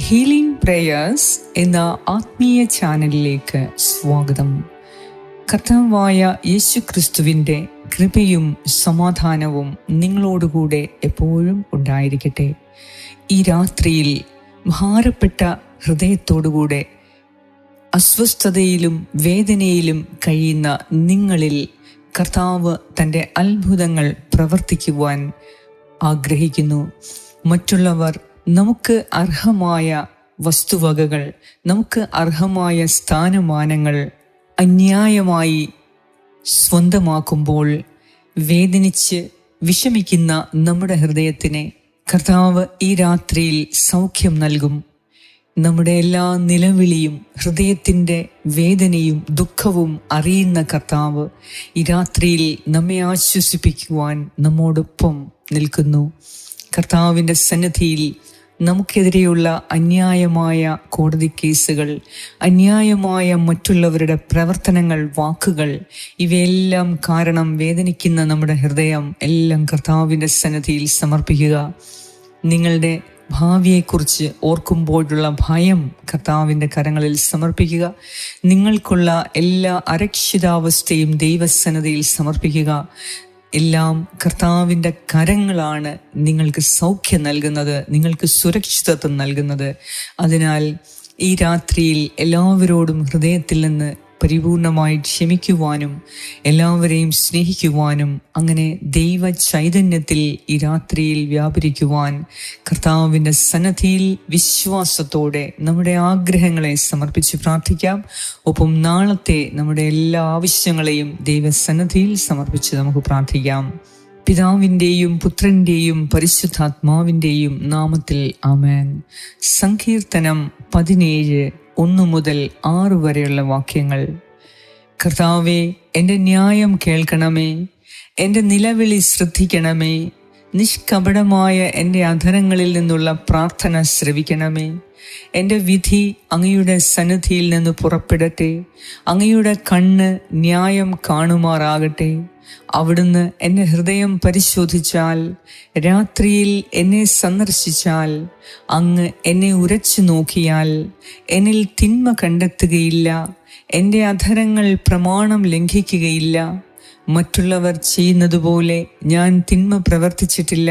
Healing prayers എന്ന ആത്മീയ ചാനലിലേക്ക് സ്വാഗതം. കർത്താവായ യേശു ക്രിസ്തുവിന്റെ കൃപയും സമാധാനവും നിങ്ങളോടുകൂടെ എപ്പോഴും ഉണ്ടായിരിക്കട്ടെ. ഈ രാത്രിയിൽ ഭാരപ്പെട്ട ഹൃദയത്തോടുകൂടെ അസ്വസ്ഥതയിലും വേദനയിലും കഴിയുന്ന നിങ്ങളിൽ കർത്താവ് തന്റെ അത്ഭുതങ്ങൾ പ്രവർത്തിക്കുവാൻ ആഗ്രഹിക്കുന്നു. മറ്റുള്ളവർ നമുക്ക് അർഹമായ വസ്തുവകകൾ നമുക്ക് അർഹമായ സ്ഥാനമാനങ്ങൾ അന്യായമായി സ്വന്തമാക്കുമ്പോൾ വേദനിച്ച് വിഷമിക്കുന്ന നമ്മുടെ ഹൃദയത്തിനെ കർത്താവ് ഈ രാത്രിയിൽ സൗഖ്യം നൽകും. നമ്മുടെ എല്ലാ നിലവിളിയും ഹൃദയത്തിന്റെ വേദനയും ദുഃഖവും അറിയുന്ന കർത്താവ് ഈ രാത്രിയിൽ നമ്മെ ആശ്വസിപ്പിക്കുവാൻ നമ്മോടൊപ്പം നിൽക്കുന്നു. കർത്താവിന്റെ സന്നിധിയിൽ നമുക്കെതിരെയുള്ള അന്യായമായ കോടതി കേസുകൾ അന്യായമായ മറ്റുള്ളവരുടെ പ്രവർത്തനങ്ങൾ വാക്കുകൾ ഇവയെല്ലാം കാരണം വേദനിക്കുന്ന നമ്മുടെ ഹൃദയം എല്ലാം കർത്താവിന്റെ സന്നദ്ധിയിൽ സമർപ്പിക്കുക. നിങ്ങളുടെ ഭാവിയെക്കുറിച്ച് ഓർക്കുമ്പോഴുള്ള ഭയം കർത്താവിന്റെ കരങ്ങളിൽ സമർപ്പിക്കുക. നിങ്ങൾക്കുള്ള എല്ലാ അരക്ഷിതാവസ്ഥയും ദൈവസന്നതയിൽ സമർപ്പിക്കുക. എല്ലാം കർത്താവിന്റെ കരങ്ങളാണ് നിങ്ങൾക്ക് സൗഖ്യം നൽകുന്നത് നിങ്ങൾക്ക് സുരക്ഷിതത്വം നൽകുന്നത്. അതിനാൽ ഈ രാത്രിയിൽ എല്ലാവരോടും ഹൃദയത്തിൽ നിന്ന് പരിപൂർണമായി ക്ഷമിക്കുവാനും എല്ലാവരെയും സ്നേഹിക്കുവാനും അങ്ങനെ ദൈവ ചൈതന്യത്തിൽ ഈ രാത്രിയിൽ വ്യാപരിക്കുവാൻ കർത്താവിന്റെ സന്നദ്ധിയിൽ വിശ്വാസത്തോടെ നമ്മുടെ ആഗ്രഹങ്ങളെ സമർപ്പിച്ച് പ്രാർത്ഥിക്കാം. ഒപ്പം നാളത്തെ നമ്മുടെ എല്ലാ ആവശ്യങ്ങളെയും ദൈവസന്നദ്ധിയിൽ സമർപ്പിച്ച് നമുക്ക് പ്രാർത്ഥിക്കാം. പിതാവിന്റെയും പുത്രന്റെയും പരിശുദ്ധാത്മാവിന്റെയും നാമത്തിൽ ആമേൻ. സങ്കീർത്തനം പതിനേഴ് ഒന്ന് മുതൽ ആറ് വരെയുള്ള വാക്യങ്ങൾ. കർത്താവെ എന്റെ ന്യായം കേൾക്കണമേ എന്റെ നിലവിളി ശ്രദ്ധിക്കണമേ നിഷ്കപടമായ എന്റെ അധരങ്ങളിൽ നിന്നുള്ള പ്രാർത്ഥന ശ്രവിക്കണമേ. എന്റെ വിധി അങ്ങയുടെ സന്നിധിയിൽ നിന്ന് പുറപ്പെടട്ടെ അങ്ങയുടെ കണ്ണ് ന്യായം കാണുമാറാകട്ടെ. അവിടുന്ന് എന്റെ ഹൃദയം പരിശോധിച്ചാൽ രാത്രിയിൽ എന്നെ സന്ദർശിച്ചാൽ അങ്ങ് എന്നെ ഉരച്ചു നോക്കിയാൽ എന്നിൽ തിന്മ കണ്ടെത്തുകയില്ല എന്റെ അധരങ്ങൾ പ്രമാണം ലംഘിക്കുകയില്ല. മറ്റുള്ളവർ ചെയ്യുന്നതുപോലെ ഞാൻ തിന്മ പ്രവർത്തിച്ചിട്ടില്ല.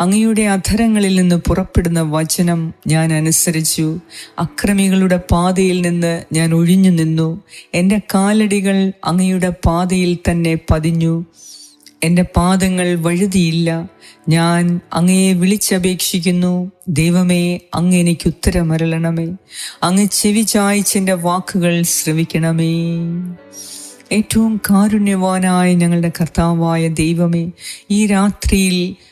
അങ്ങയുടെ അധരങ്ങളിൽ നിന്ന് പുറപ്പെടുന്ന വചനം ഞാൻ അനുസരിച്ചു. അക്രമികളുടെ പാതയിൽ നിന്ന് ഞാൻ ഒഴിഞ്ഞു നിന്നു. എന്റെ കാലടികൾ അങ്ങയുടെ പാതയിൽ തന്നെ പതിഞ്ഞു. എന്റെ പാദങ്ങൾ വഴുതിയില്ല. ഞാൻ അങ്ങയെ വിളിച്ചപേക്ഷിക്കുന്നു. ദൈവമേ അങ്ങ് എനിക്ക് ഉത്തരമരളണമേ. അങ്ങ് ചെവി ചായ്ച്ചെന്റെ വാക്കുകൾ ശ്രവിക്കണമേ. ഏറ്റവും കാരുണ്യവാനായ ഞങ്ങളുടെ കർത്താവായ ദൈവമേ ഈ രാത്രിയിൽ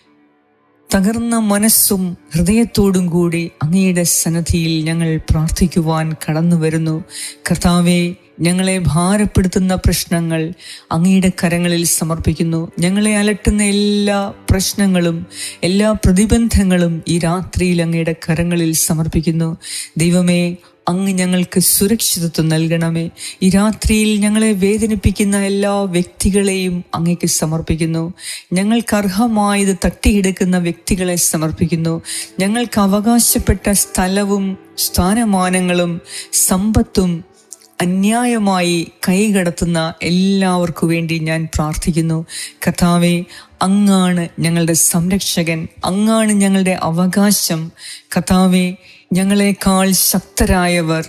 തകർന്ന മനസ്സും ഹൃദയത്തോടും കൂടി അങ്ങയുടെ സന്നദ്ധിയിൽ ഞങ്ങൾ പ്രാർത്ഥിക്കുവാൻ കടന്നു വരുന്നു. കർത്താവെ ഞങ്ങളെ ഭാരപ്പെടുത്തുന്ന പ്രശ്നങ്ങൾ അങ്ങയുടെ കരങ്ങളിൽ സമർപ്പിക്കുന്നു. ഞങ്ങളെ അലട്ടുന്ന എല്ലാ പ്രശ്നങ്ങളും എല്ലാ പ്രതിബന്ധങ്ങളും ഈ രാത്രിയിൽ അങ്ങയുടെ കരങ്ങളിൽ സമർപ്പിക്കുന്നു. ദൈവമേ അങ്ങ് ഞങ്ങൾക്ക് സുരക്ഷിതത്വം നൽകണമേ. ഈ രാത്രിയിൽ ഞങ്ങളെ വേദനിപ്പിക്കുന്ന എല്ലാ വ്യക്തികളെയും അങ്ങേക്ക് സമർപ്പിക്കുന്നു. ഞങ്ങൾക്ക് അർഹമായത് തട്ടിയെടുക്കുന്ന വ്യക്തികളെ സമർപ്പിക്കുന്നു. ഞങ്ങൾക്ക് അവകാശപ്പെട്ട സ്ഥലവും സ്ഥാനമാനങ്ങളും സമ്പത്തും അന്യായമായി കൈകടത്തുന്ന എല്ലാവർക്കു വേണ്ടി ഞാൻ പ്രാർത്ഥിക്കുന്നു. കഥാവെ അങ്ങാണ് ഞങ്ങളുടെ സംരക്ഷകൻ. അങ്ങാണ് ഞങ്ങളുടെ അവകാശം. കഥാവെ ഞങ്ങളെക്കാൾ ശക്തരായവർ.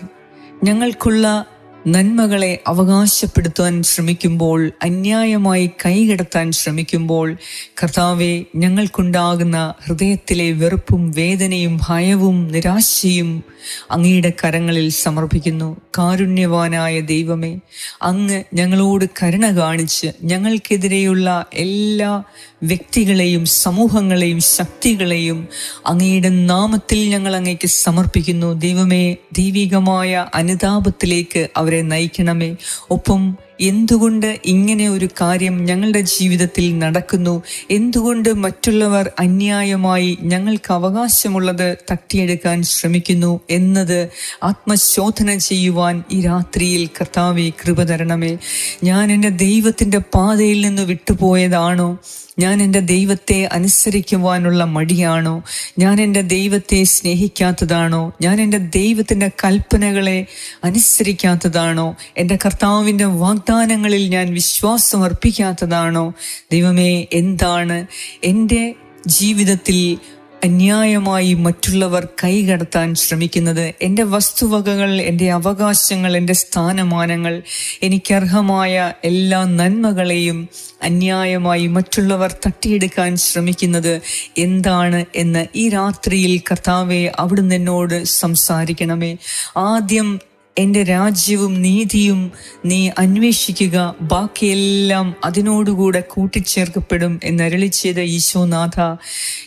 ഞങ്ങൾക്കുള്ള നന്മകളെ അവകാശപ്പെടുത്താൻ ശ്രമിക്കുമ്പോൾ അന്യായമായി കൈകടത്താൻ ശ്രമിക്കുമ്പോൾ കർത്താവെ ഞങ്ങൾക്കുണ്ടാകുന്ന ഹൃദയത്തിലെ വെറുപ്പും വേദനയും ഭയവും നിരാശയും അങ്ങയുടെ കരങ്ങളിൽ സമർപ്പിക്കുന്നു. കാരുണ്യവാനായ ദൈവമേ അങ്ങ് ഞങ്ങളോട് കരുണ കാണിച്ച് ഞങ്ങൾക്കെതിരെയുള്ള എല്ലാ വ്യക്തികളെയും സമൂഹങ്ങളെയും ശക്തികളെയും അങ്ങയുടെ നാമത്തിൽ ഞങ്ങൾ അങ്ങേക്ക് സമർപ്പിക്കുന്നു. ദൈവമേ ദൈവികമായ അനുതാപത്തിലേക്ക് അവരെ നയിക്കണമേ. ഒപ്പം എന്തുകൊണ്ട് ഇങ്ങനെ ഒരു കാര്യം ഞങ്ങളുടെ ജീവിതത്തിൽ നടക്കുന്നു? എന്തുകൊണ്ട് മറ്റുള്ളവർ അന്യായമായി ഞങ്ങൾക്ക് അവകാശമുള്ളത് തട്ടിയെടുക്കാൻ ശ്രമിക്കുന്നു എന്നത് ആത്മശോധന ചെയ്യുവാൻ ഈ രാത്രിയിൽ കർത്താവെ കൃപ തരണമേ. ഞാൻ എന്റെ ദൈവത്തിന്റെ പാതയിൽ നിന്ന് വിട്ടുപോയതാണോ? ഞാൻ എന്റെ ദൈവത്തെ അനുസരിക്കുവാനുള്ള മടിയാണോ? ഞാൻ എന്റെ ദൈവത്തെ സ്നേഹിക്കാത്തതാണോ? ഞാൻ എന്റെ ദൈവത്തിന്റെ കൽപ്പനകളെ അനുസരിക്കാത്തതാണോ? എന്റെ കർത്താവിന്റെ വാഗ്ദാനങ്ങളിൽ ഞാൻ വിശ്വാസം അർപ്പിക്കാത്തതാണോ? ദൈവമേ എന്താണ് എന്റെ ജീവിതത്തിൽ അന്യായമായി മറ്റുള്ളവർ കൈകടത്താൻ ശ്രമിക്കുന്നത് എന്റെ വസ്തുവകകൾ എന്റെ അവകാശങ്ങൾ എന്റെ സ്ഥാനമാനങ്ങൾ എനിക്കർഹമായ എല്ലാ നന്മകളെയും അന്യായമായി മറ്റുള്ളവർ തട്ടിയെടുക്കാൻ ശ്രമിക്കുന്നത് എന്താണ് എന്ന് ഈ രാത്രിയിൽ കർത്താവെ അവിടുന്ന് എന്നോട് സംസാരിക്കണമേ. ആദ്യം എന്റെ രാജ്യവും നീതിയും നീ അന്വേഷിക്കുക ബാക്കിയെല്ലാം അതിനോടുകൂടെ കൂട്ടിച്ചേർക്കപ്പെടും എന്നരളി ചെയ്ത ഈശോനാഥ.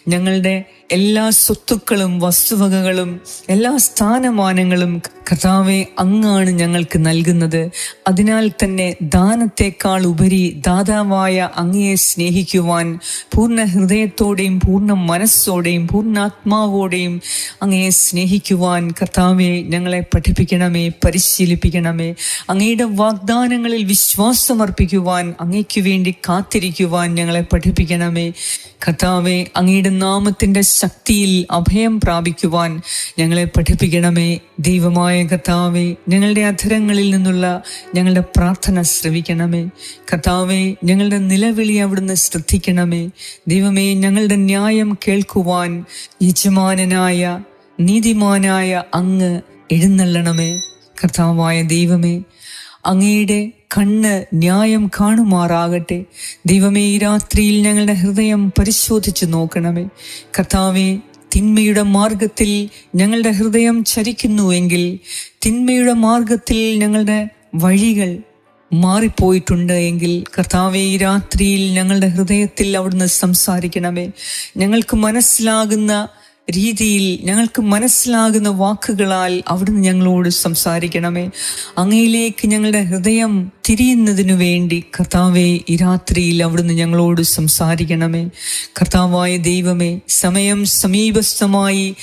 ഞങ്ങളുടെ എല്ലാ സ്വത്തുക്കളും വസ്തുവകകളും എല്ലാ സ്ഥാനമാനങ്ങളും കർത്താവെ അങ്ങാണ് ഞങ്ങൾക്ക് നൽകുന്നത്. അതിനാൽ തന്നെ ദാനത്തെക്കാൾ ഉപരി ദാതാവായ അങ്ങയെ സ്നേഹിക്കുവാൻ പൂർണ ഹൃദയത്തോടെയും പൂർണ മനസ്സോടെയും പൂർണാത്മാവോടെയും അങ്ങയെ സ്നേഹിക്കുവാൻ കർത്താവെ ഞങ്ങളെ പഠിപ്പിക്കണമേ പരിശീലിപ്പിക്കണമേ. അങ്ങയുടെ വാഗ്ദാനങ്ങളിൽ വിശ്വാസമർപ്പിക്കുവാൻ അങ്ങയ്ക്ക് വേണ്ടി കാത്തിരിക്കുവാൻ ഞങ്ങളെ പഠിപ്പിക്കണമേ. കർത്താവെ അങ്ങയുടെ നാമത്തിന്റെ ശക്തിയിൽ അഭയം പ്രാപിക്കുവാൻ ഞങ്ങളെ പഠിപ്പിക്കണമേ. ദൈവമായ കർത്താവെ ഞങ്ങളുടെ അധരങ്ങളിൽ നിന്നുള്ള ഞങ്ങളുടെ പ്രാർത്ഥന ശ്രവിക്കണമേ. കർത്താവെ ഞങ്ങളുടെ നിലവിളി അവിടുന്ന് ശ്രദ്ധിക്കണമേ. ദൈവമേ ഞങ്ങളുടെ ന്യായം കേൾക്കുവാൻ യജമാനനായ നീതിമാനായ അങ്ങ് എഴുന്നള്ളണമേ. കർത്താവായ ദൈവമേ അങ്ങയുടെ കണ്ണ് ന്യായം കാണുമാറാകട്ടെ. ദൈവമേ ഈ രാത്രിയിൽ ഞങ്ങളുടെ ഹൃദയം പരിശോധിച്ച് നോക്കണമേ. കർത്താവെ തിന്മയുടെ മാർഗത്തിൽ ഞങ്ങളുടെ ഹൃദയം ചരിക്കുന്നുവെങ്കിൽ തിന്മയുടെ മാർഗത്തിൽ ഞങ്ങളുടെ വഴികൾ മാറിപ്പോയിട്ടുണ്ട് എങ്കിൽ കർത്താവെ ഈ രാത്രിയിൽ ഞങ്ങളുടെ ഹൃദയത്തിൽ അവിടുന്ന് സംസാരിക്കണമേ. ഞങ്ങൾക്ക് മനസ്സിലാകുന്ന രീതിയിൽ ഞങ്ങൾക്ക് മനസ്സിലാകുന്ന വാക്കുകളാൽ അവിടുന്ന് ഞങ്ങളോട് സംസാരിക്കണമേ. അങ്ങയിലേക്ക് ഞങ്ങളുടെ ഹൃദയം തിരിയുന്നതിനു വേണ്ടി കർത്താവെ ഈ രാത്രിയിൽ അവിടുന്ന് ഞങ്ങളോട് സംസാരിക്കണമേ. കർത്താവായ ദൈവമേ സമയം സമീപസ്ഥമായി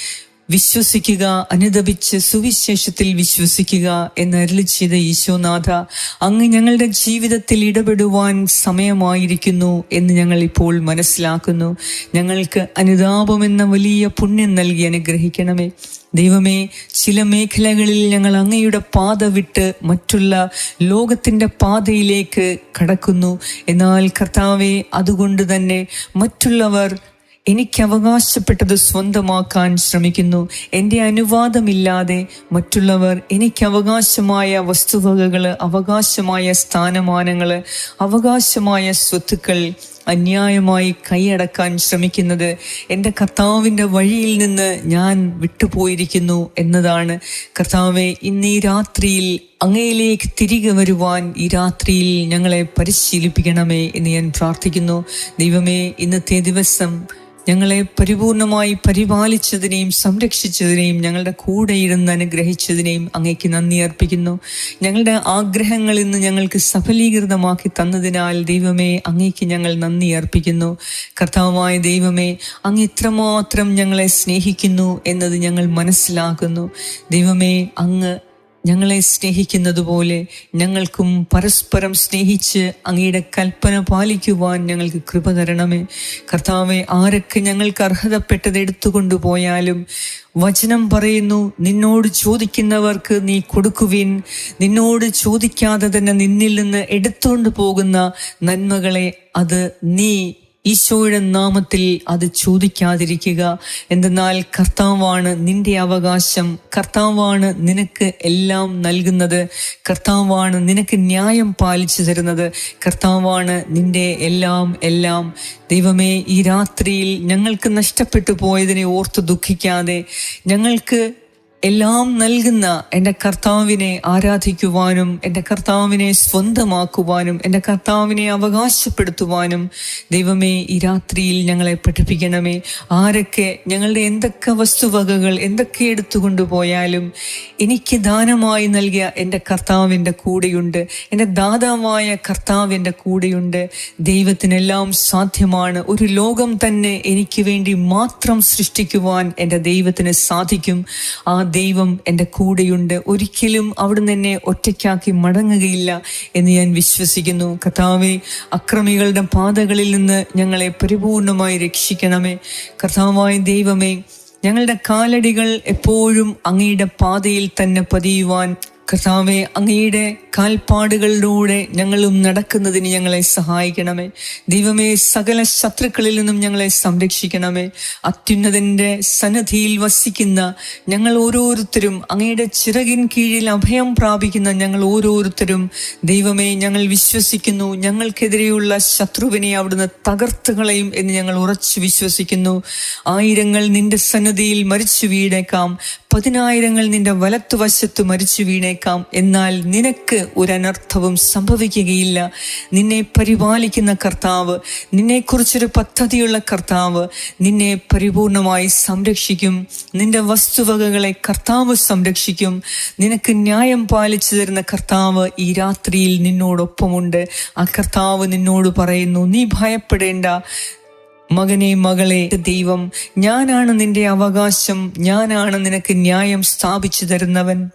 വിശ്വസിക്കുക അനുദപിച്ച് സുവിശേഷത്തിൽ വിശ്വസിക്കുക എന്ന് അരുളി ചെയ്ത ഈശോനാഥ അങ്ങ് ഞങ്ങളുടെ ജീവിതത്തിൽ ഇടപെടുവാൻ സമയമായിരിക്കുന്നു എന്ന് ഞങ്ങൾ ഇപ്പോൾ മനസ്സിലാക്കുന്നു. ഞങ്ങൾക്ക് അനുതാപമെന്ന വലിയ പുണ്യം നൽകി അനുഗ്രഹിക്കണമേ. ദൈവമേ ചില മേഖലകളിൽ ഞങ്ങൾ അങ്ങയുടെ പാത വിട്ട് മറ്റുള്ള ലോകത്തിന്റെ പാതയിലേക്ക് കടക്കുന്നു. എന്നാൽ കർത്താവെ അതുകൊണ്ട് തന്നെ മറ്റുള്ളവർ എനിക്ക് അവകാശപ്പെട്ടത് സ്വന്തമാക്കാൻ ശ്രമിക്കുന്നു. എന്റെ അനുവാദമില്ലാതെ മറ്റുള്ളവർ എനിക്ക് അവകാശമായ വസ്തുവകകൾ അവകാശമായ സ്ഥാനമാനങ്ങൾ അവകാശമായ സ്വത്തുക്കൾ അന്യായമായി കൈയടക്കാൻ ശ്രമിക്കുന്നത് എന്റെ കർത്താവിന്റെ വഴിയിൽ നിന്ന് ഞാൻ വിട്ടുപോയിരിക്കുന്നു എന്നതാണ്. കർത്താവെ ഇന്ന് ഈ രാത്രിയിൽ അങ്ങയിലേക്ക് തിരികെ വരുവാൻ ഈ രാത്രിയിൽ ഞങ്ങളെ പരിശീലിപ്പിക്കണമേ എന്ന് ഞാൻ പ്രാർത്ഥിക്കുന്നു. ദൈവമേ ഇന്നത്തെ ദിവസം ഞങ്ങളെ പരിപൂർണമായി പരിപാലിച്ചതിനെയും സംരക്ഷിച്ചതിനെയും ഞങ്ങളുടെ കൂടെ ഇരുന്ന് അനുഗ്രഹിച്ചതിനെയും അങ്ങേക്ക് നന്ദി അർപ്പിക്കുന്നു. ഞങ്ങളുടെ ആഗ്രഹങ്ങൾ ഇന്ന് ഞങ്ങൾക്ക് സഫലീകൃതമാക്കി തന്നതിനാൽ ദൈവമേ അങ്ങേക്ക് ഞങ്ങൾ നന്ദി അർപ്പിക്കുന്നു. കർത്താവായ ദൈവമേ അങ്ങ് ഇത്രമാത്രം ഞങ്ങളെ സ്നേഹിക്കുന്നു എന്നത് ഞങ്ങൾ മനസ്സിലാക്കുന്നു. ദൈവമേ അങ്ങ് ഞങ്ങളെ സ്നേഹിക്കുന്നത് പോലെ ഞങ്ങൾക്കും പരസ്പരം സ്നേഹിച്ച് അങ്ങയുടെ കൽപ്പന പാലിക്കുവാൻ ഞങ്ങൾക്ക് കൃപ തരണമേ. കർത്താവെ ആരൊക്കെ ഞങ്ങൾക്ക് അർഹതപ്പെട്ടത് എടുത്തുകൊണ്ടുപോയാലും വചനം പറയുന്നു നിന്നോട് ചോദിക്കുന്നവർക്ക് നീ കൊടുക്കുവിൻ. നിന്നോട് ചോദിക്കാതെ തന്നെ നിന്നിൽ നിന്ന് എടുത്തുകൊണ്ട് പോകുന്ന നന്മകളെ അത് നീ ഈശോയുടെ നാമത്തിൽ അത് ചോദിക്കാതിരിക്കുക. എന്തെന്നാൽ കർത്താവാണ് നിന്റെ അവകാശം. കർത്താവാണ് നിനക്ക് എല്ലാം നൽകുന്നത്. കർത്താവാണ് നിനക്ക് ന്യായം പാലിച്ചു തരുന്നത്. കർത്താവാണ് നിന്റെ എല്ലാം എല്ലാം. ദൈവമേ ഈ രാത്രിയിൽ ഞങ്ങൾക്ക് നഷ്ടപ്പെട്ടു പോയതിനെ ഓർത്ത് ദുഃഖിക്കാതെ ഞങ്ങൾക്ക് എല്ലാം നൽകുന്ന എന്റെ കർത്താവിനെ ആരാധിക്കുവാനും എന്റെ കർത്താവിനെ സ്വന്തമാക്കുവാനും എന്റെ കർത്താവിനെ അവകാശപ്പെടുത്തുവാനും ദൈവമേ ഈ രാത്രിയിൽ ഞങ്ങളെ പഠിപ്പിക്കണമേ. ആരൊക്കെ ഞങ്ങളുടെ എന്തൊക്കെ വസ്തുവകകൾ എന്തൊക്കെ എടുത്തുകൊണ്ടു പോയാലും എനിക്ക് ദാനമായി നൽകിയ എന്റെ കർത്താവിന്റെ കൂടെയുണ്ട് എന്റെ ദാതാവായ കർത്താവിന്റെ കൂടെയുണ്ട്. ദൈവത്തിനെല്ലാം സാധ്യമാണ്. ഒരു ലോകം തന്നെ എനിക്ക് വേണ്ടി മാത്രം സൃഷ്ടിക്കുവാൻ എന്റെ ദൈവത്തിന് സാധിക്കും. ആ ദൈവം എന്റെ കൂടെയുണ്ട്. ഒരിക്കലും അവിടുന്ന് എന്നെ ഒറ്റയ്ക്കാക്കി മടങ്ങുകയില്ല എന്ന് ഞാൻ വിശ്വസിക്കുന്നു. കർത്താവെ അക്രമികളുടെ പാതകളിൽ നിന്ന് ഞങ്ങളെ പരിപൂർണമായി രക്ഷിക്കണമേ. കർത്താവായ ദൈവമേ ഞങ്ങളുടെ കാലടികൾ എപ്പോഴും അങ്ങയുടെ പാതയിൽ തന്നെ പതിയുവാൻ കർത്താവെ അങ്ങയുടെ കാൽപ്പാടുകളിലൂടെ ഞങ്ങളും നടക്കുന്നതിന് ഞങ്ങളെ സഹായിക്കണമേ. ദൈവമേ സകല ശത്രുക്കളിൽ നിന്നും ഞങ്ങളെ സംരക്ഷിക്കണമേ. അത്യുന്നതന്റെ സന്നദ്ധിയിൽ വസിക്കുന്ന ഞങ്ങൾ ഓരോരുത്തരും അങ്ങയുടെ ചിറകിൻ കീഴിൽ അഭയം പ്രാപിക്കുന്ന ഞങ്ങൾ ഓരോരുത്തരും ദൈവമേ ഞങ്ങൾ വിശ്വസിക്കുന്നു. ഞങ്ങൾക്കെതിരെയുള്ള ശത്രുവിനെ അവിടുന്ന് തകർത്ത് കളയും എന്ന് ഞങ്ങൾ ഉറച്ചു വിശ്വസിക്കുന്നു. ആയിരങ്ങൾ നിന്റെ സന്നദ്ധിയിൽ മരിച്ചു വീണേക്കാം. പതിനായിരങ്ങൾ നിന്റെ വലത്തുവശത്ത് മരിച്ചു വീണേക്കാം. എന്നാൽ നിനക്ക് ഒരു അനർത്ഥവും സംഭവിക്കുകയില്ല. നിന്നെ പരിപാലിക്കുന്ന കർത്താവ് നിന്നെക്കുറിച്ചൊരു പദ്ധതിയുള്ള കർത്താവ് നിന്നെ പരിപൂർണമായി സംരക്ഷിക്കും. നിന്റെ വസ്തുവകകളെ കർത്താവ് സംരക്ഷിക്കും. നിനക്ക് ന്യായം പാലിച്ചു തരുന്ന കർത്താവ് ഈ രാത്രിയിൽ നിന്നോടൊപ്പമുണ്ട്. ആ കർത്താവ് നിന്നോട് പറയുന്നു നീ ഭയപ്പെടേണ്ട. മകനെ മകളെ ദൈവം ഞാനാണ് നിന്റെ അവകാശം ഞാനാണ് നിനക്ക് ന്യായം സ്ഥാപിച്ചു തരുന്നവൻ.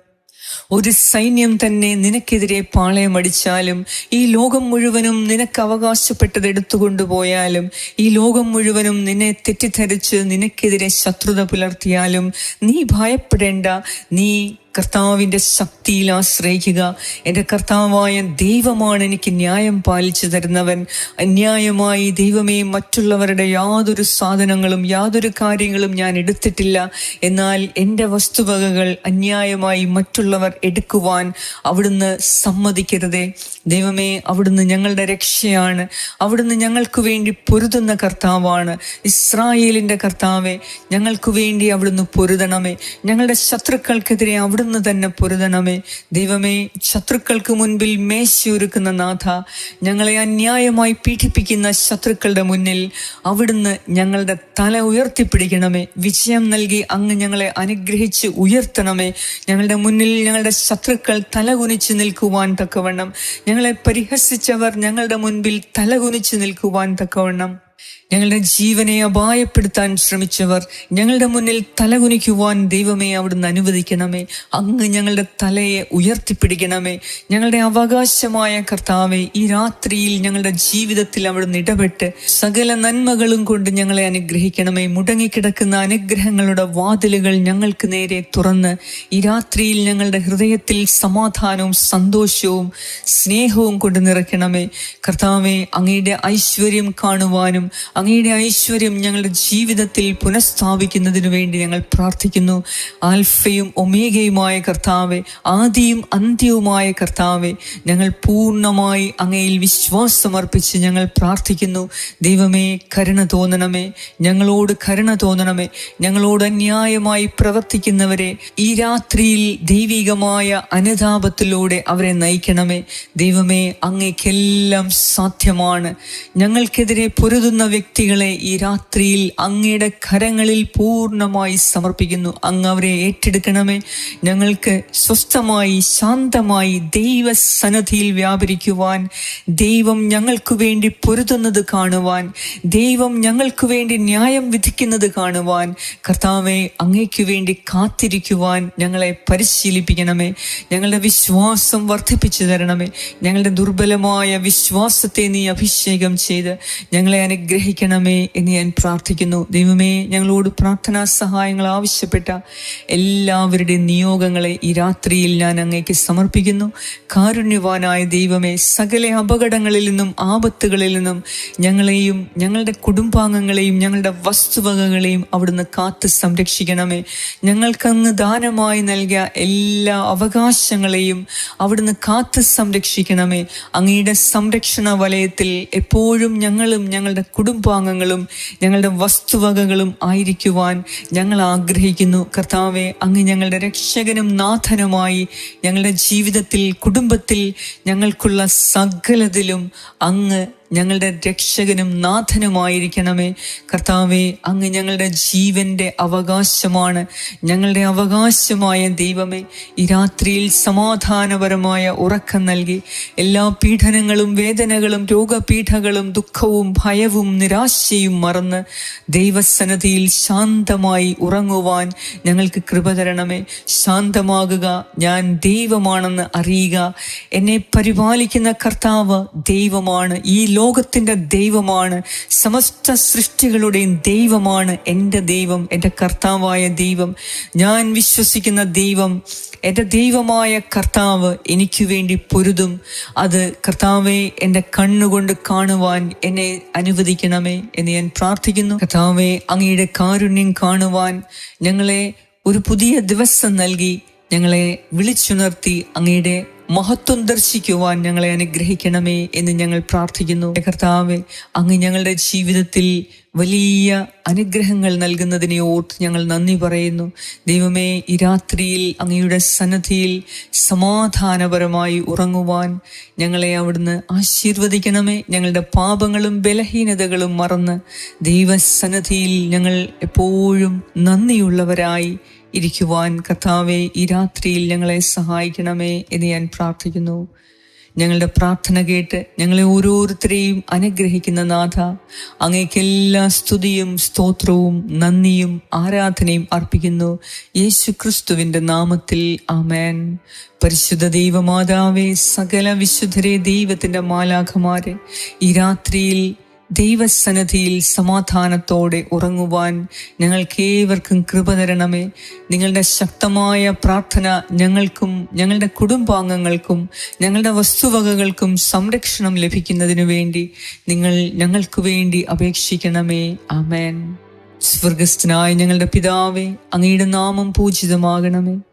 ഒരു സൈന്യം തന്നെ നിനക്കെതിരെ പാളയമടിച്ചാലും ഈ ലോകം മുഴുവനും നിനക്ക് അവകാശപ്പെട്ടത് എടുത്തുകൊണ്ടുപോയാലും ഈ ലോകം മുഴുവനും നിന്നെ തെറ്റിദ്ധരിച്ച് നിനക്കെതിരെ ശത്രുത പുലർത്തിയാലും നീ ഭയപ്പെടേണ്ട നീ കർത്താവിന്റെ ശക്തിയിൽ ആശ്രയിക്കുക. എന്റെ കർത്താവായ ദൈവമാണ് എനിക്ക് ന്യായം പാലിച്ചു തരുന്നവൻ. അന്യായമായി ദൈവമേ മറ്റുള്ളവരുടെ യാതൊരു സാധനങ്ങളും യാതൊരു കാര്യങ്ങളും ഞാൻ എടുത്തിട്ടില്ല. എന്നാൽ എന്റെ വസ്തുവകകൾ അന്യായമായി മറ്റുള്ളവർ എടുക്കുവാൻ അവിടുന്ന് സമ്മതിക്കരുതേ. ദൈവമേ അവിടുന്ന് ഞങ്ങളുടെ രക്ഷയാണ്. അവിടുന്ന് ഞങ്ങൾക്ക് വേണ്ടി പൊരുതുന്ന കർത്താവാണ്. ഇസ്രായേലിന്റെ കർത്താവെ ഞങ്ങൾക്ക് വേണ്ടി അവിടുന്ന് പൊരുതണമേ. ഞങ്ങളുടെ ശത്രുക്കൾക്കെതിരെ അവിടുന്ന് തന്നെ പൊരുതണമേ. ദൈവമേ ശത്രുക്കൾക്ക് മുൻപിൽ മേശയൊരുക്കുന്ന നാഥ ഞങ്ങളെ അന്യായമായി പീഡിപ്പിക്കുന്ന ശത്രുക്കളുടെ മുന്നിൽ അവിടുന്ന് ഞങ്ങളുടെ തല ഉയർത്തിപ്പിടിക്കണമേ. വിജയം നൽകി അങ്ങ് ഞങ്ങളെ അനുഗ്രഹിച്ച് ഉയർത്തണമേ. ഞങ്ങളുടെ മുന്നിൽ ഞങ്ങളുടെ ശത്രുക്കൾ തലകുനിച്ച് നിൽക്കുവാൻ തക്കവണ്ണം. ഞങ്ങളെ പരിഹസിച്ചവർ ഞങ്ങളുടെ മുൻപിൽ തലകുനിച്ച് നിൽക്കുവാൻ തക്കവണ്ണം. ഞങ്ങളുടെ ജീവനെ അപായപ്പെടുത്താൻ ശ്രമിച്ചവർ ഞങ്ങളുടെ മുന്നിൽ തലകുനിക്കുവാൻ ദൈവമേ അവിടുന്ന് അനുവദിക്കണമേ. അങ്ങ് ഞങ്ങളുടെ തലയെ ഉയർത്തിപ്പിടിക്കണമേ. ഞങ്ങളുടെ അവകാശമായ കർത്താവെ ഈ രാത്രിയിൽ ഞങ്ങളുടെ ജീവിതത്തിൽ അവിടുന്ന് ഇടപെട്ട് സകല നന്മകളും കൊണ്ട് ഞങ്ങളെ അനുഗ്രഹിക്കണമേ. മുടങ്ങിക്കിടക്കുന്ന അനുഗ്രഹങ്ങളുടെ വാതിലുകൾ ഞങ്ങൾക്ക് നേരെ തുറന്ന് ഈ രാത്രിയിൽ ഞങ്ങളുടെ ഹൃദയത്തിൽ സമാധാനവും സന്തോഷവും സ്നേഹവും കൊണ്ട് നിറയ്ക്കണമേ. കർത്താവെ അങ്ങയുടെ ഐശ്വര്യം കാണുവാനും അങ്ങയുടെ ഐശ്വര്യം ഞങ്ങളുടെ ജീവിതത്തിൽ പുനഃസ്ഥാപിക്കുന്നതിനു വേണ്ടി ഞങ്ങൾ പ്രാർത്ഥിക്കുന്നു. ആൽഫയും ഒമേഗയുമായ കർത്താവെ ആദിയും അന്ത്യവുമായ കർത്താവെ ഞങ്ങൾ പൂർണമായി അങ്ങയിൽ വിശ്വാസമർപ്പിച്ച് ഞങ്ങൾ പ്രാർത്ഥിക്കുന്നു. ദൈവമേ കരുണ തോന്നണമേ. ഞങ്ങളോട് കരുണ തോന്നണമേ. ഞങ്ങളോട് അന്യായമായി പ്രവർത്തിക്കുന്നവരെ ഈ രാത്രിയിൽ ദൈവികമായ അനുതാപത്തിലൂടെ അവരെ നയിക്കണമേ. ദൈവമേ അങ്ങേക്കെല്ലാം സാധ്യമാണ്. ഞങ്ങൾക്കെതിരെ പൊരുതുന്ന വ്യക്തികളെ ഈ രാത്രിയിൽ അങ്ങയുടെ കരങ്ങളിൽ പൂർണമായി സമർപ്പിക്കുന്നു. അങ്ങ് അവരെ ഏറ്റെടുക്കണമേ. ഞങ്ങൾക്ക് സ്വസ്ഥമായി ശാന്തമായി ദൈവസന്നദ്ധിയിൽ വ്യാപരിക്കുവാൻ ദൈവം ഞങ്ങൾക്ക് വേണ്ടി പൊരുതുന്നത് കാണുവാൻ ദൈവം ഞങ്ങൾക്ക് വേണ്ടി ന്യായം വിധിക്കുന്നത് കാണുവാൻ കർത്താവെ അങ്ങയ്ക്ക് വേണ്ടി കാത്തിരിക്കുവാൻ ഞങ്ങളെ പരിശീലിപ്പിക്കണമേ. ഞങ്ങളുടെ വിശ്വാസം വർദ്ധിപ്പിച്ചു തരണമേ. ഞങ്ങളുടെ ദുർബലമായ വിശ്വാസത്തെ നീ അഭിഷേകം ചെയ്ത് ഞങ്ങളെ അനുഗ്രഹിക്കണമേ എന്ന് ഞാൻ പ്രാർത്ഥിക്കുന്നു. ദൈവമേ ഞങ്ങളോട് പ്രാർത്ഥനാ സഹായങ്ങൾ ആവശ്യപ്പെട്ട എല്ലാവരുടെയും നിയോഗങ്ങളെ ഈ രാത്രിയിൽ ഞാൻ അങ്ങേക്ക് സമർപ്പിക്കുന്നു. കാരുണ്യവാനായ ദൈവമേ സകല അപകടങ്ങളിൽ നിന്നും ആപത്തുകളിൽ നിന്നും ഞങ്ങളെയും ഞങ്ങളുടെ കുടുംബാംഗങ്ങളെയും ഞങ്ങളുടെ വസ്തുവകകളെയും അവിടുന്ന് കാത്ത് സംരക്ഷിക്കണമേ. ഞങ്ങൾക്കങ്ങ് ദാനമായി നൽകിയ എല്ലാ അവകാശങ്ങളെയും അവിടുന്ന് കാത്ത് സംരക്ഷിക്കണമേ. അങ്ങയുടെ സംരക്ഷണ വലയത്തിൽ എപ്പോഴും ഞങ്ങളും ഞങ്ങളുടെ കുടുംബാംഗങ്ങളും ഞങ്ങളുടെ വസ്തുവകകളും ആയിരിക്കുവാൻ ഞങ്ങൾ ആഗ്രഹിക്കുന്നു. കർത്താവെ അങ്ങ് ഞങ്ങളുടെ രക്ഷകനും നാഥനുമായി ഞങ്ങളുടെ ജീവിതത്തിൽ കുടുംബത്തിൽ ഞങ്ങൾക്കുള്ള സകലതിലും അങ്ങ് ഞങ്ങളുടെ രക്ഷകനും നാഥനുമായിരിക്കണമേ. കർത്താവെ അങ്ങ് ഞങ്ങളുടെ ജീവന്റെ അവകാശമാണ്. ഞങ്ങളുടെ അവകാശമായ ദൈവമേ ഈ രാത്രിയിൽ സമാധാനപരമായ ഉറക്കം നൽകി. എല്ലാ പീഡനങ്ങളും വേദനകളും രോഗപീഠകളും ദുഃഖവും ഭയവും നിരാശയും മറന്ന് ദൈവസന്നതിയിൽ ശാന്തമായി ഉറങ്ങുവാൻ ഞങ്ങൾക്ക് കൃപ തരണമേ. ശാന്തമാകുക ഞാൻ ദൈവമാണെന്ന് അറിയുക. എന്നെ പരിപാലിക്കുന്ന കർത്താവ് ദൈവമാണ്. ഈ ലോകത്തിന്റെ ദൈവമാണ്. സമസ്ത സൃഷ്ടികളുടെയും ദൈവമാണ് എന്റെ ദൈവം എന്റെ കർത്താവായ ദൈവം. ഞാൻ വിശ്വസിക്കുന്ന ദൈവം എന്റെ ദൈവമായ കർത്താവ് എനിക്ക് വേണ്ടി പൊരുതും. അത് കർത്താവെ എന്റെ കണ്ണുകൊണ്ട് കാണുവാൻ എന്നെ അനുവദിക്കണമേ എന്ന് ഞാൻ പ്രാർത്ഥിക്കുന്നു. കർത്താവെ അങ്ങയുടെ കാരുണ്യം കാണുവാൻ ഞങ്ങളെ ഒരു പുതിയ ദിവസം നൽകി ഞങ്ങളെ വിളിച്ചുണർത്തി അങ്ങയുടെ മഹത്വം ദർശിക്കുവാൻ ഞങ്ങളെ അനുഗ്രഹിക്കണമേ എന്ന് ഞങ്ങൾ പ്രാർത്ഥിക്കുന്നു. കർത്താവെ അങ്ങ് ഞങ്ങളുടെ ജീവിതത്തിൽ വലിയ അനുഗ്രഹങ്ങൾ നൽകുന്നതിനെ ഓർത്ത് ഞങ്ങൾ നന്ദി പറയുന്നു. ദൈവമേ ഈ രാത്രിയിൽ അങ്ങയുടെ സന്നദ്ധിയിൽ സമാധാനപരമായി ഉറങ്ങുവാൻ ഞങ്ങളെ അവിടുന്ന് ആശീർവദിക്കണമേ. ഞങ്ങളുടെ പാപങ്ങളും ബലഹീനതകളും മറന്ന് ദൈവസന്നദ്ധിയിൽ ഞങ്ങൾ എപ്പോഴും നന്ദിയുള്ളവരായി ഇരിക്കുവാൻ കർത്താവെ ഈ രാത്രിയിൽ ഞങ്ങളെ സഹായിക്കണമേ എന്ന് ഞാൻ പ്രാർത്ഥിക്കുന്നു. ഞങ്ങളുടെ പ്രാർത്ഥന കേട്ട് ഞങ്ങളെ ഓരോരുത്തരെയും അനുഗ്രഹിക്കുന്ന നാഥ അങ്ങേക്കെല്ലാ സ്തുതിയും സ്തോത്രവും നന്ദിയും ആരാധനയും അർപ്പിക്കുന്നു. യേശു ക്രിസ്തുവിന്റെ നാമത്തിൽ ആമേൻ. പരിശുദ്ധ ദൈവമാതാവേ സകല വിശുദ്ധരെ ദൈവത്തിന്റെ മാലാഖമാരെ ഈ രാത്രിയിൽ ദൈവസന്നധിയിൽ സമാധാനത്തോടെ ഉറങ്ങുവാൻ ഞങ്ങൾക്കേവർക്കും കൃപ തരണമേ. നിങ്ങളുടെ ശക്തമായ പ്രാർത്ഥന ഞങ്ങൾക്കും ഞങ്ങളുടെ കുടുംബാംഗങ്ങൾക്കും ഞങ്ങളുടെ വസ്തുവകകൾക്കും സംരക്ഷണം ലഭിക്കുന്നതിനു വേണ്ടി നിങ്ങൾ ഞങ്ങൾക്ക് വേണ്ടി അപേക്ഷിക്കണമേ. ആമേൻ. സ്വർഗസ്ഥനായ ഞങ്ങളുടെ പിതാവേ അങ്ങയുടെ നാമം പൂജിതമാകണമേ.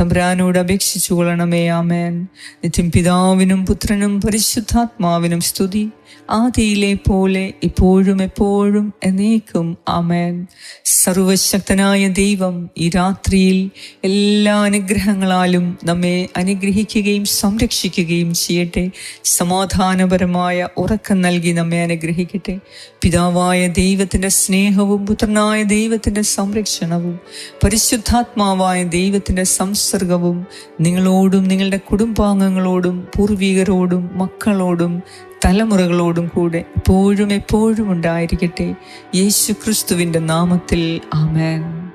തമ്പുരാനോട് അപേക്ഷിച്ചു കൊള്ളണമേ ആമേൻ. നിത്യം പിതാവിനും പുത്രനും പരിശുദ്ധാത്മാവിനും സ്തുതി. ആദിയിലെ പോലെ ഇപ്പോഴും എപ്പോഴും എന്നേക്കും. ആമേൻ. സർവശക്തനായ ദൈവം ഈ രാത്രിയിൽ എല്ലാ അനുഗ്രഹങ്ങളാലും നമ്മെ അനുഗ്രഹിക്കുകയും സംരക്ഷിക്കുകയും ചെയ്യട്ടെ. സമാധാനപരമായ ഉറക്കം നൽകി നമ്മെ അനുഗ്രഹിക്കട്ടെ. പിതാവായ ദൈവത്തിന്റെ സ്നേഹവും പുത്രനായ ദൈവത്തിന്റെ സംരക്ഷണവും പരിശുദ്ധാത്മാവായ ദൈവത്തിന്റെ സംസർഗവും നിങ്ങളോടും നിങ്ങളുടെ കുടുംബാംഗങ്ങളോടും പൂർവികരോടും മക്കളോടും തലമുറകളോടും കൂടെ എപ്പോഴും എപ്പോഴും ഉണ്ടായിരിക്കട്ടെ. യേശു ക്രിസ്തുവിന്റെ നാമത്തിൽ ആമേൻ.